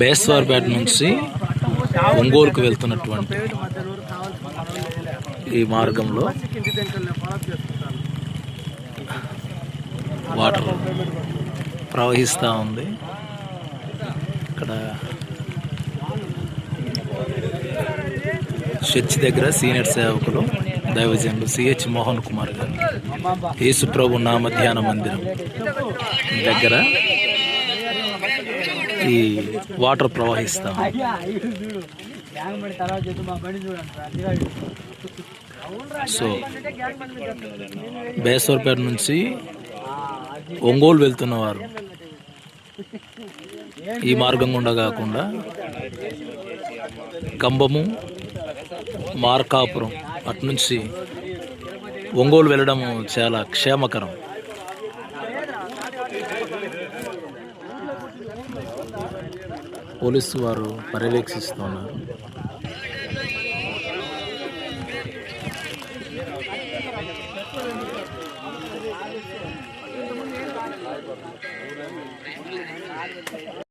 బేస్వార్పేట నుంచి ఒంగోలుకు వెళ్తున్నటువంటి ఈ మార్గంలో వాటర్ ప్రవహిస్తూ ఉంది. ఇక్కడ చర్చ్ దగ్గర సీనియర్ సేవకులు దైవజనులు సిహెచ్ మోహన్ కుమార్ గారు. యేసుప్రభు నామ ధ్యాన మందిరం దగ్గర ఈ వాటర్ ప్రవహిస్తా. సో బేసవరపేట నుంచి ఒంగోలు వెళ్తున్నవారు ఈ మార్గం గుండా కాకుండా కంబము మార్కాపురం అటు నుంచి ఒంగోలు వెళ్ళడం చాలా క్షేమకరం. పోలీసు వారు పర్యవేక్షిస్తున్నారు.